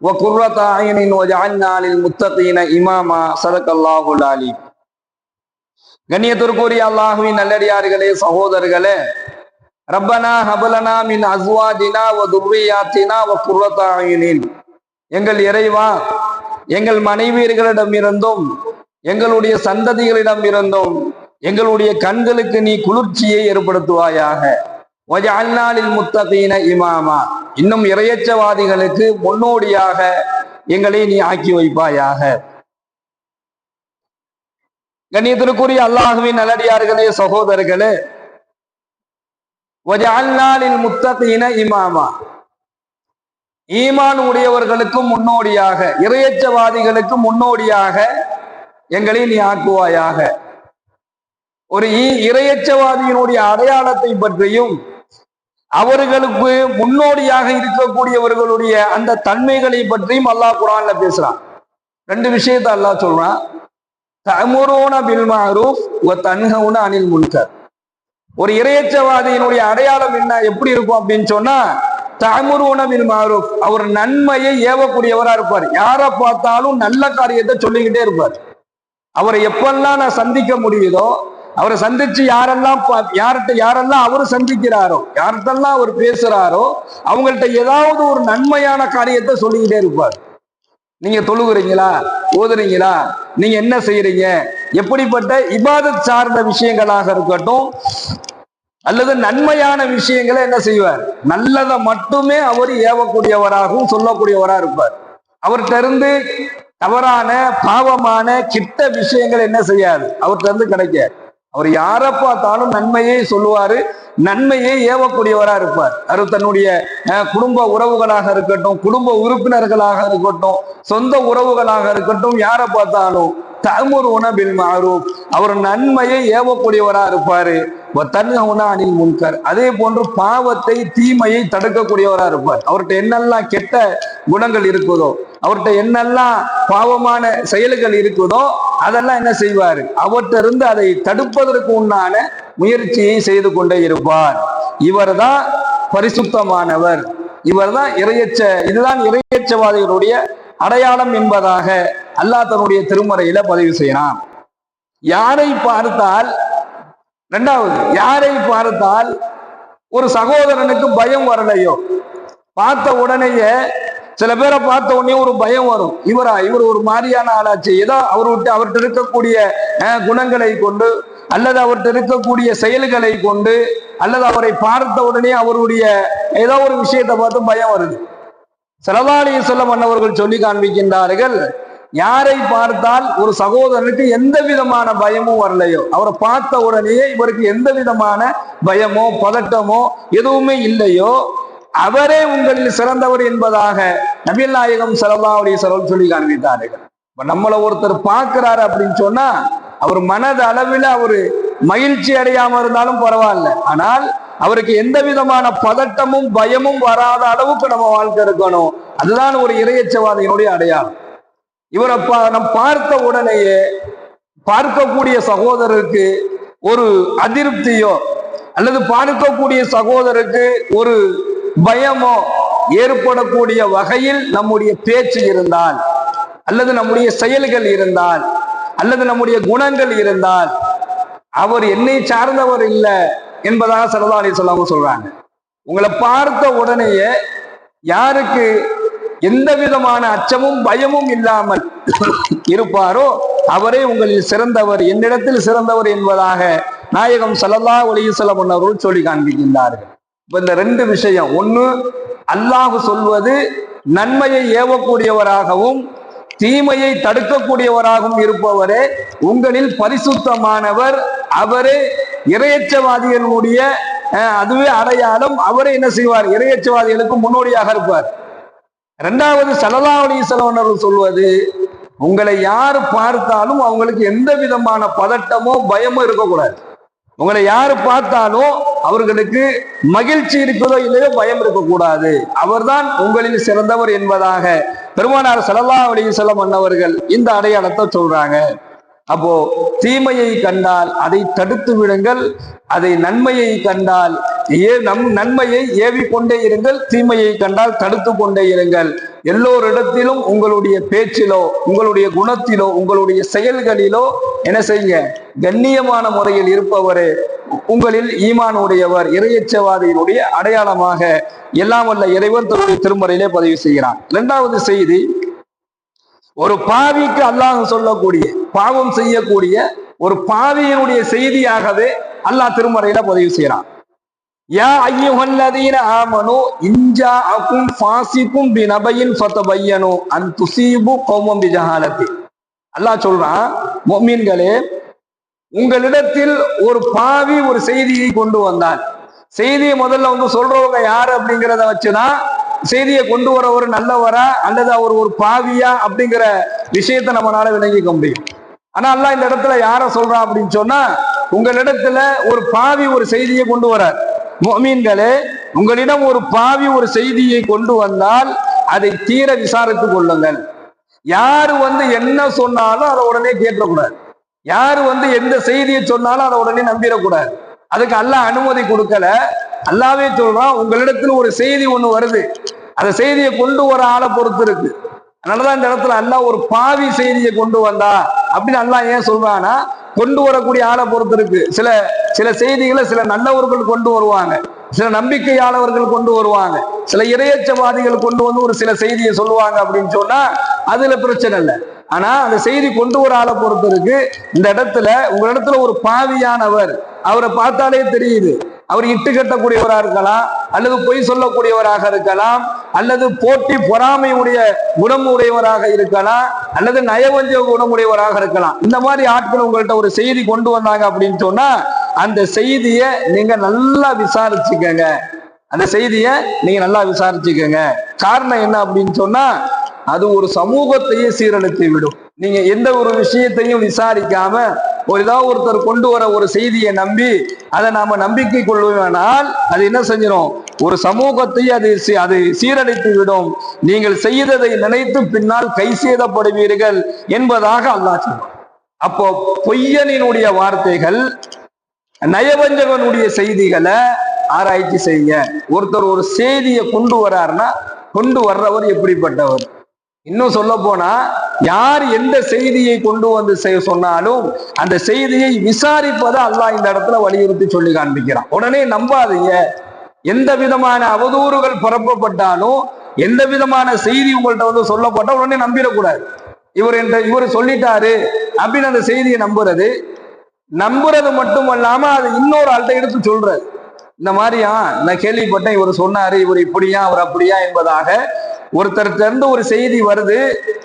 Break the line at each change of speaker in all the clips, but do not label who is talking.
وقرة اعين وجعلنا للمتقين اماما صدق الله العليم கண்ணியத்திற்குரிய அல்லாஹுவின் நல்லடியார்களே சகோதரர்களே ரப்பனா ஹபலனா மின் அஸ்வாஜினா வ துர்ரியாத்தினா வ குர்ரத்தாயினின் எங்கள் இறைவா எங்கள் மனைவியர்களிடம் இருந்தும் எங்களுடைய சந்ததிகளிடம் இருந்தும் எங்களுடைய கண்களுக்கு நீ குளிர்ச்சியை ஏற்படுத்துவாயாக வஜஅல்னாலில் முத்தகீன இமாமா இன்னும் இறையச்சவாதிகளுக்கு முன்னோடியாக எங்களை நீ ஆக்கி வைப்பாயாக. கண்ணியத்திற்குரிய அல்லாஹுவின் நல்லடியார்களே சகோதரர்களே வஜஅல்னாலில் முத்தகீன இமாமா ஈமான் உடையவர்களுக்கும் முன்னோடியாக இறையச்சவாதிகளுக்கு முன்னோடியாக எங்களை நீ ஆக்குவாயாக. ஒரு இ- அடையாளத்தை பற்றியும் அவர்களுக்கு முன்னோடியாக இருக்கக்கூடியவர்களுடைய அந்த தன்மைகளை பற்றியும் அல்லாஹ் குரான்ல பேசுறான். ரெண்டு விஷயத்தை அல்லாஹ் சொல்றான். தமுரோன பில் மாரூஃப் வ தன்ஹவுன அனில் முன்கர். ஒரு இறையச்சவாதியினுடைய அடையாளம் என்ன எப்படி இருக்கும் அப்படின்னு சொன்னா தமுரோன பில் மாரூஃப் அவர் நன்மையை ஏவக்கூடியவரா இருப்பார். யாரை பார்த்தாலும் நல்ல காரியத்தை சொல்லிக்கிட்டே இருப்பார். அவரை எப்பெல்லாம் நான் சந்திக்க முடியுதோ அவரை சந்திச்சு யாரெல்லாம் பா- யார்கிட்ட யாரெல்லாம் அவர் சந்திக்கிறாரோ யார்கிட்டெல்லாம் அவர் பேசுறாரோ அவங்கள்ட்ட ஏதாவது ஒரு நன்மையான காரியத்தை சொல்லிக்கிட்டே இருப்பார். நீங்க தொழுகிறீங்களா? ஓதுறீங்களா? நீங்க என்ன செய்யறீங்க எப்படிப்பட்ட இபாதத் சார்ந்த விஷயங்களாக இருக்கட்டும் அல்லது நன்மையான விஷயங்களை என்ன செய்வார்? நல்லதை மட்டுமே அவர் ஏவக்கூடியவராகவும் சொல்லக்கூடியவராக இருப்பார். அவர்கிட்ட இருந்து தவறான பாவமான கிட்ட விஷயங்கள் என்ன செய்யாது? அவர்கிட்ட இருந்து கிடைக்காது. அவர் யாரை பார்த்தாலும் நன்மையை சொல்லுவாரு நன்மையை ஏவக்கூடியவரா இருப்பார். அவர் தன்னுடைய குடும்ப உறவுகளாக இருக்கட்டும் குடும்ப உறுப்பினர்களாக இருக்கட்டும் சொந்த உறவுகளாக இருக்கட்டும் யாரை பார்த்தாலும் தமுர் உணவில் மாறும் அவர் நன்மையை ஏவக்கூடியவரா இருப்பாரு. தன்ஹவுனா அனில் முன்கர். அதே போன்று பாவத்தை தீமையை தடுக்கக்கூடியவரா இருப்பார். அவர்கிட்ட என்னெல்லாம் கெட்ட குணங்கள் இருக்குதோ அவர்கிட்ட என்னெல்லாம் பாவமான செயல்கள் இருக்குதோ அதெல்லாம் என்ன செய்வார்? அவற்றிருந்து அதை தடுப்பதற்கு உண்டான முயற்சியை செய்து கொண்டே இருப்பார். இவர்தான் பரிசுத்தமானவர். இவர்தான் இறையச்ச இதுதான் இறையச்சவாதிகளுடைய அடையாளம் என்பதாக அல்லாஹ் தன்னுடைய திருமறையில பதிவு செய்யலாம் யாரை பார்த்தால் ரெண்டாவது யாரை பார்த்தால் ஒரு சகோதரனுக்கு பயம் வரலையோ? பார்த்த உடனேயே சில பேரை பார்த்த உடனே ஒரு பயம் வரும். இவரா? இவர் ஒரு மாதிரியான ஆளாச்சு. ஏதோ அவர்கிட்ட அவர்கிட்ட இருக்கக்கூடிய குணங்களை கொண்டு அல்லது அவர்கிட்ட இருக்கக்கூடிய செயல்களை கொண்டு அல்லது அவரை பார்த்த உடனே அவருடைய ஏதோ ஒரு விஷயத்தை பார்த்து பயம் வருது. செலவாளிய சொல்ல மன்னவர்கள் சொல்லி காண்பிக்கின்றார்கள் யாரை பார்த்தால் ஒரு சகோதரனுக்கு எந்த விதமான பயமும் வரலையோ அவரை பார்த்த உடனேயே இவருக்கு எந்த விதமான பயமோ பதட்டமோ எதுவுமே இல்லையோ அவரே உங்களில் சிறந்தவர் என்பதாக நபில் நாயகம் செலவாவுடைய செலவு சொல்லி காண்பித்தார்கள். இப்ப நம்மளை ஒருத்தர் பார்க்கிறாரு அப்படின்னு சொன்னா அவர் மனது அளவில் அவரு மகிழ்ச்சி அடையாம இருந்தாலும் பரவாயில்ல. ஆனால் அவருக்கு எந்த விதமான பதட்டமும் பயமும் வராத அளவுக்கு நம்ம வாழ்க்கை இருக்கணும். அதுதான் ஒரு இறையச்சவாதியினுடைய அடையாளம். இவரை பா- நம் பார்த்த உடனேயே பார்க்கக்கூடிய சகோதரருக்கு ஒரு அதிருப்தியோ அல்லது பார்க்கக்கூடிய சகோதரருக்கு ஒரு பயமோ ஏற்படக்கூடிய வகையில் நம்முடைய பேச்சு இருந்தால் அல்லது நம்முடைய செயல்கள் இருந்தால் அல்லது நம்முடைய குணங்கள் இருந்தால் அவர் என்னை சார்ந்தவர் இல்லை என்பதாக சரதாரி சொல்லாம சொல்றாங்க. உங்களை பார்த்த உடனேயே யாருக்கு எந்த விதமான அச்சமும் பயமும் இல்லாமல் இருப்பாரோ அவரே உங்களில் சிறந்தவர் என்னிடத்தில் சிறந்தவர் என்பதாக நாயகம் சல்லல்லா ஒலியுசலம் அவர்கள் சொல்லி காண்பிக்கின்றார்கள். இப்ப இந்த ரெண்டு விஷயம். ஒண்ணு அல்லாஹ் சொல்வது நன்மையை ஏவக்கூடியவராகவும் தீமையை தடுக்கக்கூடியவராகவும் இருப்பவரே உங்களில் பரிசுத்தமானவர் அவரே இரையச்சவாதிகளுடைய அதுவே அடையாளம் அவரே என்ன செய்வார்? இரையச்சவாதிகளுக்கு முன்னோடியாக இருப்பார். இரண்டாவது சல்லா அலிசலம் சொல்வது உங்களை யார் பார்த்தாலும் அவங்களுக்கு எந்த விதமான பதட்டமோ பயமோ இருக்கக்கூடாது. உங்களை யாரு பார்த்தாலும் அவர்களுக்கு மகிழ்ச்சி இருக்கிறதோ இல்லையோ பயம் இருக்கக்கூடாது. அவர்தான் உங்களில் சிறந்தவர் என்பதாக பெருமானார் சல்லா அலிசல்லம் மன்னவர்கள் இந்த அடையாளத்தை சொல்றாங்க. அப்போ தீமையை கண்டால் அதை தடுத்து விடுங்கள். அதை நன்மையை கண்டால் ஏ நம் நன்மையை ஏவி கொண்டே இருங்கள். தீமையை கண்டால் தடுத்து கொண்டே இருங்கள். எல்லோரிடத்திலும் உங்களுடைய பேச்சிலோ உங்களுடைய குணத்திலோ உங்களுடைய செயல்களிலோ என்ன செய்யுங்க? கண்ணியமான முறையில் இருப்பவரே உங்களில் ஈமானுடையவர் இறையச்சவாதியினுடைய அடையாளமாக எல்லாம் வல்ல இறைவன் தன்னுடைய திருமறையிலே பதிவு செய்கிறான். இரண்டாவது செய்தி ஒரு பாவிக்கு அல்லாஹ் சொல்லக்கூடிய பாவம் செய்யக்கூடிய ஒரு பாவியினுடைய செய்தியாகவே அல்லாஹ் திருமறையில பதிவு செய்யறான் யா ஐயுஹல்லதீன ஆமனு இன்ஜா அகும் ஃபாசிக்கும் பி நபையின் ஃபதபையனு அன் துசீபு கௌமம் பி ஜஹாலத்தி அல்லாஹ் சொல்றான் மொமீன்களே உங்களிடத்தில் ஒரு பாவி ஒரு செய்தியை கொண்டு வந்தான். செய்தியை முதல்ல வந்து சொல்றவங்க யாரு அப்படிங்கிறத வச்சுதான் செய்தியை கொண்டு வர ஒரு நல்லவரா அல்லது அவர் ஒரு பாவியா அப்படிங்கிற விஷயத்தை நம்மளால விளங்கிக்க முடியும். ஆனா அல்லாஹ் இந்த இடத்துல யார சொல்றா அப்படின்னு சொன்னா உங்களிடத்துல ஒரு பாவி ஒரு செய்தியை கொண்டு வரார் மீன்களே உங்களிடம் ஒரு பாவி ஒரு செய்தியை கொண்டு வந்தால் அதை தீர விசாரித்துக் கொள்ளுங்கள். யாரு வந்து என்ன சொன்னாலும் அதை உடனே கேட்கக்கூடாது. யாரு வந்து எந்த செய்தியை சொன்னாலும் அதை உடனே நம்பிடக்கூடாது. அதுக்கு அல்லாஹ் அனுமதி கொடுக்கல. அல்லாவே சொல்றான் உங்களிடத்துல ஒரு செய்தி ஒண்ணு வருது. அந்த செய்தியை கொண்டு வர ஆளை பொறுத்து இருக்கு. அதனாலதான் இந்த இடத்துல அல்லாஹ் ஒரு பாவி செய்தியை கொண்டு வந்தா அப்படின்னு அல்லாஹ் ஏன் சொல்றான்னா கொண்டு வரக்கூடிய ஆளை பொறுத்து இருக்கு. சில சில செய்திகளை சில நல்லவர்கள் கொண்டு வருவாங்க. சில நம்பிக்கையாளர்கள் கொண்டு வருவாங்க. சில இரையச்சவாதிகள் கொண்டு வந்து ஒரு சில செய்தியை சொல்லுவாங்க அப்படின்னு சொன்னா அதுல பிரச்சனை இல்லை. ஆனா அந்த செய்தி கொண்டு வர ஆளை பொறுத்து இருக்கு. இந்த இடத்துல உங்க இடத்துல ஒரு பாவியானவர் அவரை பார்த்தாலே தெரியுது. அவர் இட்டு கட்டக்கூடியவராக இருக்கலாம் அல்லது பொய் சொல்லக்கூடியவராக இருக்கலாம். அல்லது போட்டி பொறாமையுடைய குணம் உடையவராக இருக்கலாம் அல்லது நயவஞ்ச குணமுடையவராக இருக்கலாம். இந்த மாதிரி ஆட்கள் உங்கள்கிட்ட ஒரு செய்தி கொண்டு வந்தாங்க அப்படின்னு சொன்னா அந்த செய்தியை நீங்க நல்லா விசாரிச்சுக்கங்க. அந்த செய்தியை நீங்க நல்லா விசாரிச்சுக்கங்க. காரணம் என்ன அப்படின்னு சொன்னா அது ஒரு சமூகத்தையே சீரழித்து விடும். நீங்க எந்த ஒரு விஷயத்தையும் விசாரிக்காம ஒரு ஏதாவது ஒருத்தர் கொண்டு வர ஒரு செய்தியை நம்பி அதை நாம நம்பிக்கை கொள்வோமானால் அது என்ன செஞ்சிடும் ஒரு சமூகத்தை அது அது சீரழித்து விடும். நீங்கள் செய்ததை நினைத்து பின்னால் கை சேதப்படுவீர்கள் என்பதாக அல்லாஹ் சொல்றான். அப்போ பொய்யனினுடைய வார்த்தைகள் நயவஞ்சகனுடைய செய்திகளை ஆராய்ச்சி செய்யுங்க. ஒருத்தர் ஒரு செய்தியை கொண்டு வராருன்னா கொண்டு வர்றவர் எப்படிப்பட்டவர்? இன்னும் சொல்ல போனா யார் எந்த செய்தியை கொண்டு வந்து சொன்னாலும் அந்த செய்தியை விசாரிப்பதை அல்லாஹ் இந்த இடத்துல வலியுறுத்தி சொல்லி காண்பிக்கிறான். உடனே நம்பாதீங்க. எந்த விதமான அவதூறுகள் பரப்பப்பட்டாலும் எந்த விதமான செய்தி உங்கள்கிட்ட வந்து சொல்லப்பட்ட உடனே நம்பிடக்கூடாது. இவர் என்ற இவர் சொல்லிட்டாரு அப்படின்னு அந்த செய்தியை நம்புறது. நம்புறது மட்டுமல்லாம அது இன்னொரு ஆள்கிட்ட எடுத்து சொல்றது. இந்த மாதிரியா? நான் கேள்விப்பட்டேன் இவர் சொன்னாரு இவர் இப்படியா அவர் அப்படியா என்பதாக. ஒருத்தர்கிட்ட இருந்து ஒரு செய்தி வருது.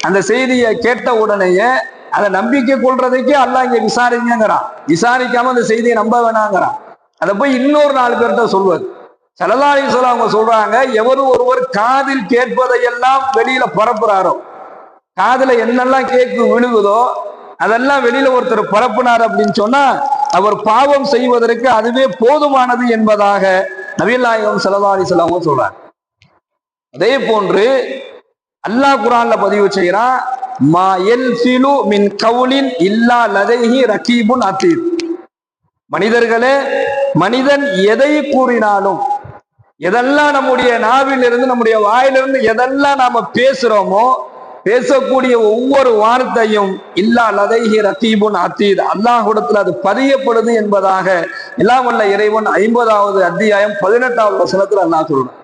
அந்த செய்தியை கேட்ட உடனேயே அதை நம்பிக்கை கொள்றதுக்கே அல்ல இங்க விசாரிங்கிறான் விசாரிக்காம அந்த செய்தியை நம்ப வேணாங்கிறான். அதை போய் இன்னொரு நாலு பேர்கிட்ட சொல்வது சலதாரி சொல்ல அவங்க சொல்றாங்க எவரு ஒருவர் காதில் கேட்பதையெல்லாம் வெளியில பரப்புறாரோ காதுல என்னெல்லாம் கேட்கு விழுகுதோ அதெல்லாம் வெளியில ஒருத்தர் பரப்புனார் அப்படின்னு சொன்னா அவர் பாவம் செய்வதற்கு அதுவே போதுமானது என்பதாக நவீநாயகம் செலவாரி செல்லவும் சொல்றார் அதே போன்று அல்லாஹ் குரான்ல பதிவு செய்கிறான் மா எல் சிலு மின் கவுலின் இல்லா லதைஹி ரகீபுன் அத்தீர் மனிதர்களே மனிதன் எதை கூறினாலும் எதெல்லாம் நம்முடைய நாவிலிருந்து நம்முடைய வாயிலிருந்து எதெல்லாம் நாம பேசுறோமோ பேசக்கூடிய ஒவ்வொரு வார்த்தையும் இல்லா லதைஹி ரத்தீபுன் அத்தீத் அல்லாஹுடத்தில் அது பதியப்படுது என்பதாக எல்லாம் உள்ள இறைவன் ஐம்பதாவது அத்தியாயம் பதினெட்டாவது வசனத்தில் அல்லாஹ் சொல்றான்.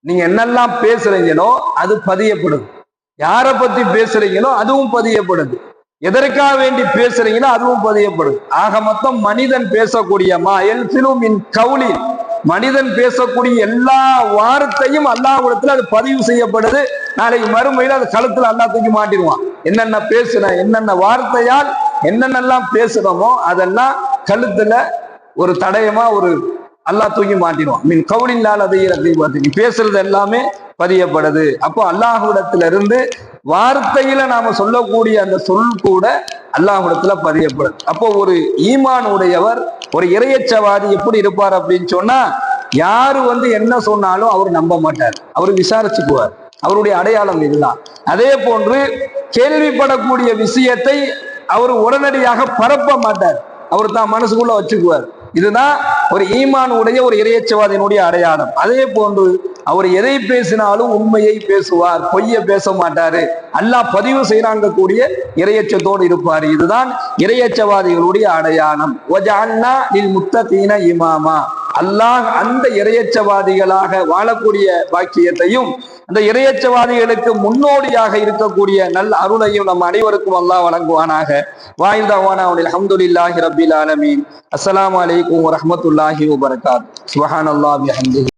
நீங்க என்னெல்லாம் பேசுறீங்களோ அது பதியப்படுது. யாரை பத்தி பேசுறீங்களோ அதுவும் பதியப்படுது. எதற்காக வேண்டி பேசுறீங்களோ அதுவும் பதியப்படுது. ஆக மொத்தம் மனிதன் பேசக்கூடிய மா எல் இன் கவுலி. மனிதன் பேசக்கூடிய எல்லா வார்த்தையும் அல்லாஹ் அது பதிவு செய்யப்படுது. நாளைக்கு மறுமையில அது கழுத்தில் அல்லா தூக்கி மாட்டிடுவான். என்னென்ன பேசுன என்னென்ன வார்த்தையால் என்னென்னலாம் பேசுறோமோ அதெல்லாம் கழுத்துல ஒரு தடயமா ஒரு அல்லாஹ் தூக்கி மாட்டிடுவான். மீன் கவுலில்லால் அதை பார்த்து நீ பேசுறது எல்லாமே பதியப்படுது. அப்போ அல்லாஹுடத்துல இருந்து வார்த்தையில நாம சொல்லக்கூடிய அந்த சொல் கூட அல்லாஹுடத்துல பதியப்படுது. அப்போ ஒரு ஈமான் உடையவர் ஒரு இறையச்சவாதி எப்படி இருப்பார் அப்படின்னு சொன்னா யாரு வந்து என்ன சொன்னாலும் அவர் நம்ப மாட்டார். அவர் விசாரிச்சுக்குவார். அவருடைய அடையாளம் இதுதான். அதே போன்று கேள்விப்படக்கூடிய விஷயத்தை அவர் உடனடியாக பரப்ப மாட்டார். அவர் தான் மனசுக்குள்ள வச்சுக்குவார். இதுதான் ஒரு ஈமான் உடைய ஒரு இறையச்சவாதியினுடைய அடையாளம். அதே போன்று அவர் எதை பேசினாலும் உண்மையை பேசுவார் பொய்ய பேச மாட்டாரு. அல்லாஹ் பதிவு செய்யறாங்க கூடிய இறையச்சத்தோடு இருப்பார். இதுதான் இறையச்சவாதிகளுடைய அடையாளம். முத்தகீன இமாமா. அல்லாஹ் அந்த இரையச்சவாதிகளாக வாழக்கூடிய பாக்கியத்தையும் அந்த இரையச்சவாதிகளுக்கு முன்னோடியாக இருக்கக்கூடிய நல்ல அருளையும் நம் அனைவருக்கும் அல்லாஹ் வழங்குவானாக. வாய்ந்தவானா அஹமதுல்லாஹி ரபில் ஆலமீன். அஸ்லாம் வலைக்கும் வரமத்துல்லாஹி வபரகாத். சுபஹானல்லாஹி அல்லாஹ்